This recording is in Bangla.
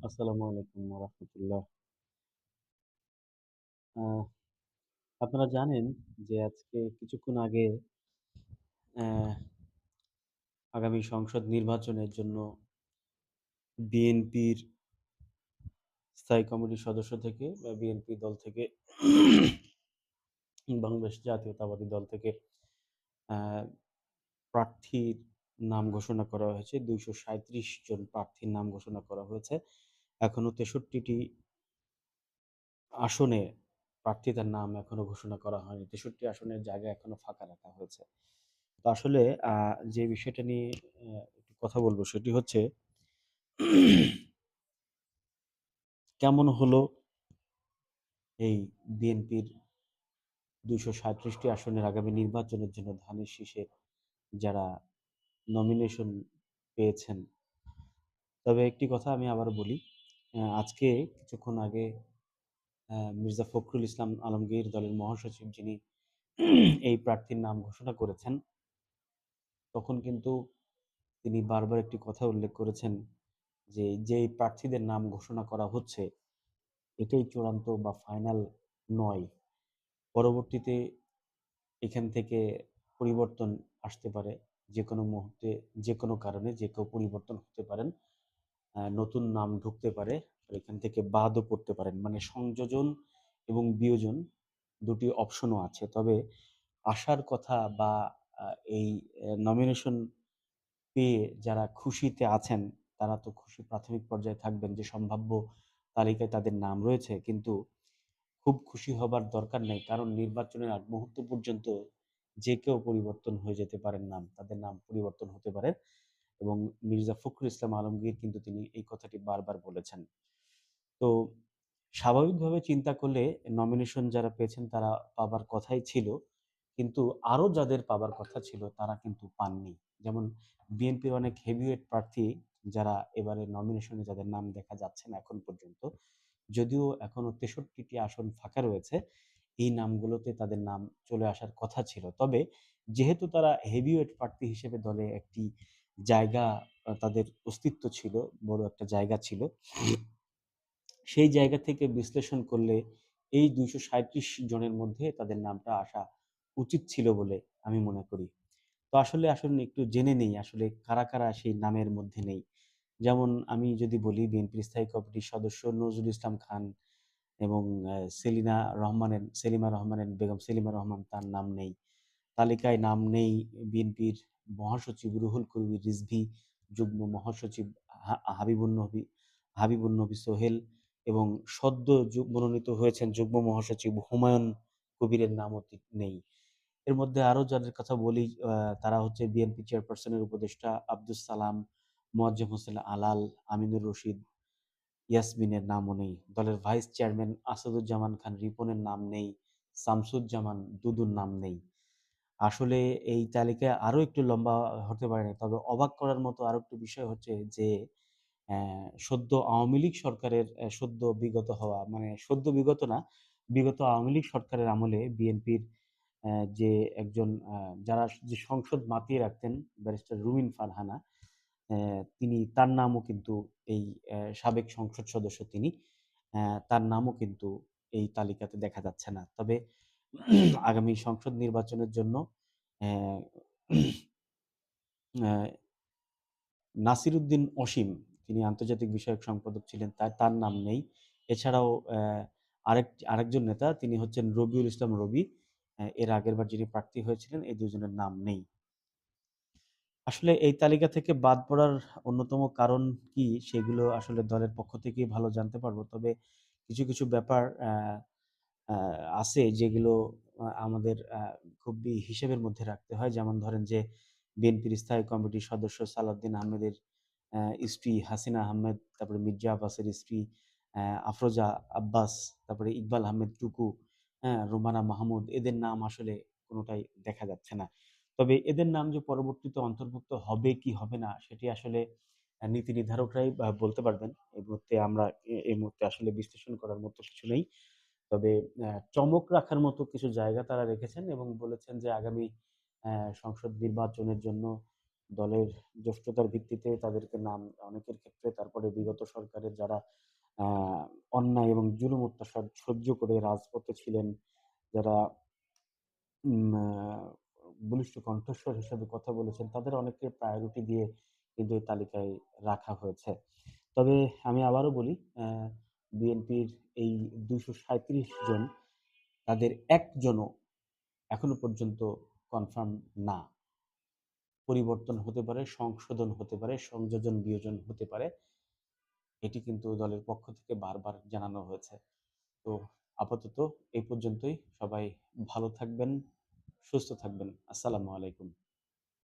আসসালামু আলাইকুম আ আপনারা জানেন যে আজকে কিছুক্ষণ আগে আগামী সংসদ নির্বাচনের জন্য বিএনপির স্থায়ী কমিটির সদস্য থেকে বা বিএনপি দল থেকে, বাংলাদেশ জাতীয়তাবাদী দল থেকে প্রার্থীর নাম ঘোষণা করা হয়েছে। ২৩৭ জন প্রার্থীর নাম ঘোষণা করা হয়েছে। এখনও ৬৩ টি আসনে প্রার্থীদের নাম এখনও ঘোষণা করা হয়নি। ৬৩ আসনের জায়গা এখনও ফাঁকা রাখা হয়েছে। তো আসলে যে বিষয়টা নিয়ে একটু কথা বলব সেটি হচ্ছে কেমন হলো এই বিএনপির ২৩৭ টি আসনের আগামী নির্বাচনের জন্য ধানের শীষে যারা নমিনেশন পেয়েছেন। তবে একটি কথা আমি আবার বলি, আজকে কিছুক্ষণ আগে মির্জা ফখরুল ইসলাম আলমগীর দলের মহাসচিব যিনি এই প্রার্থীর নাম ঘোষণা করেছেন, তখন কিন্তু তিনি বারবার একটি কথা উল্লেখ করেছেন যে, যেই প্রার্থীদের নাম ঘোষণা করা হচ্ছে, এটাই চূড়ান্ত বা ফাইনাল নয়। পরবর্তীতে এখান থেকে পরিবর্তন আসতে পারে। যে কোনো মুহূর্তে, যে কোনো কারণে যে কেউ পরিবর্তন হতে পারেন। নতুন নাম ঢুকতে পারে। এখান থেকে বাদও পড়তে পারেন। মানে সংযোজন এবং বিয়োজন দুটি অপশনও আছে। তবে আশার কথা বা এই নমিনেশন পেয়ে যারা খুশিতে আছেন, তারা তো খুশি প্রাথমিক পর্যায়ে থাকবেন যে সম্ভাব্য তালিকায় তাদের নাম রয়েছে। কিন্তু খুব খুশি হবার দরকার নেই। কারণ নির্বাচনের আগ মুহূর্ত পর্যন্ত যে কেউ পরিবর্তন হয়ে যেতে পারেন নাম। তাদের নাম পরিবর্তন হতে পারে। এবং মির্জা ফখরুল ইসলাম আলমগীর কিন্তু তিনি এই কথাটি বারবার বলেছেন। তো স্বাভাবিকভাবে চিন্তা করলে নমিনেশন যারা পেয়েছেন তারা পাবার কথাই ছিল। কিন্তু আরও যাদের পাবার কথা ছিল তারা কিন্তু পাননি। যেমন বিএনপির অনেক হেভিওয়েট প্রার্থী যারা এবারে নমিনেশনে যাদের নাম দেখা যাচ্ছে না এখন পর্যন্ত। যদিও এখনও ৬৩ টি আসন ফাঁকা রয়েছে, এই নামগুলোতে তাদের নাম চলে আসার কথা ছিল। তবে যেহেতু তারা হেভিওয়েট প্রার্থী হিসেবে দলে একটি জায়গা তাদের অস্তিত্ব ছিল, বড় একটা জায়গা ছিল। সেই জায়গা থেকে বিশ্লেষণ করলে এই ২৩৭ জনের মধ্যে তাদের নামটা আসা উচিত ছিল বলে আমি মনে করি। তো আসলে আসলে একটু জেনে নেই আসলে কারা, কারা সেই নামের মধ্যে নেই। যেমন আমি যদি বলি বিএনপির স্থায়ী কমিটির সদস্য নজরুল ইসলাম খান এবং সেলিনা রহমানের সেলিমা রহমানের বেগম সেলিমা রহমান তার নাম নেই। তালিকায় নাম নেই বিএনপির মহাসচিব রুহুল কবির রিজভী, যুগ্ম মহাসচিব হা হাবিবুন নবী হাবিবুন নবী সোহেল এবং সদ্য যু মনোনীত হয়েছেন যুগ্ম মহাসচিব হুমায়ুন কবিরের নামও নেই। এর মধ্যে আরও যাদের কথা বলি তারা হচ্ছে বিএনপি চেয়ারপারসনের উপদেষ্টা আব্দুস সালাম, মোয়াজ্জেম হোসেন আলাল, আমিনুর রশিদ, ইয়াসমিনের নামও নেই। দলের ভাইস চেয়ারম্যান আসাদুজ্জামান খান রিপনের নাম নেই। শামসুজ্জামান দুদুর নাম নেই। আসলে এই তালিকায় আরও একটু লম্বা হতে পারে। না তবে অবাক করার মতো আরও একটি বিষয় হচ্ছে যে সদ্য আওয়ামী লীগ সরকারের সদ্য বিগত হওয়া মানে সদ্য বিগত না, বিগত আওয়ামী লীগ সরকারের আমলে বিএনপির যে একজন যারা যে সংসদ মাতিয়ে রাখতেন ব্যারিস্টার রুমিন ফারহানা, তিনি তার নামও কিন্তু এই সাবেক সংসদ সদস্য তিনি। তার নামও কিন্তু এই তালিকাতে দেখা যাচ্ছে না। তবে আগামী সংসদ নির্বাচনের জন্য অ্যা নাসিরুদ্দিন অসীম তিনি আন্তর্জাতিক বিষয়ক সম্পাদক ছিলেন। তার তার নাম নেই। এছাড়াও আরেক আরেকজন নেতা তিনি হচ্ছেন রবিউল ইসলাম রবি। এর আগেরবার যিনি প্রার্থী হয়েছিলেন এই দুজনের নাম নেই। আসলে এই তালিকা থেকে বাদ পড়ার অন্যতম কারণ কি সেগুলো আসলে দলের পক্ষ থেকেই ভালো জানতে পারব। তবে কিছু, কিছু ব্যাপার অ্যা আ আছে যেগুলো আমাদের খুবই হিসেবের মধ্যে রাখতে হয়। যেমন ধরেন যে বিএনপির স্থায়ী কমিটির সদস্য সালাউদ্দিন আহমেদের স্ত্রী হাসিনা আহমেদ, তারপরে মির্জা আব্বাসের স্ত্রী আফরোজা আব্বাস, তারপরে ইকবাল আহমেদ টুকু, হ্যাঁ? রুমানা মাহমুদ এদের নাম আসলে কোনোটাই দেখা যাচ্ছে না। তবে এদের নাম যে পরবর্তীতে অন্তর্ভুক্ত হবে কি হবে না সেটি আসলে নীতি নির্ধারকরাই বলতে পারবেন। এই মুহূর্তে আমরা এই মুহূর্তে আসলে বিশ্লেষণ করার মতো কিছু নেই। তবে চমক রাখার মতো কিছু জায়গা তারা রেখেছেন এবং বলেছেন যে আগামী সংসদ নির্বাচনের জন্য দলের জ্যেষ্ঠতার ভিত্তিতে তাদেরকে নাম অনেকের ক্ষেত্রে তারপরে বিগত সরকারের যারা অন্যায় এবং জুলুম অত্যাচার সহ্য করে রাজপথে ছিলেন, যারা বলিষ্ঠ কণ্ঠস্বর হিসেবে কথা বলেছেন, তাদের অনেককে প্রায়োরিটি দিয়ে কিন্তু এই তালিকায় রাখা হয়েছে। তবে আমি আবারও বলি বিএনপির এই ২৩৭ জন তাদের একজনও এখনও পর্যন্ত কনফার্ম না। পরিবর্তন হতে পারে, সংশোধন হতে পারে, সংযোজন বিয়োজন হতে পারে। এটি কিন্তু দলের পক্ষ থেকে বারবার জানানো হয়েছে। তো আপাতত এই পর্যন্তই। সবাই ভালো থাকবেন, সুস্থ থাকবেন। আসসালামু আলাইকুম।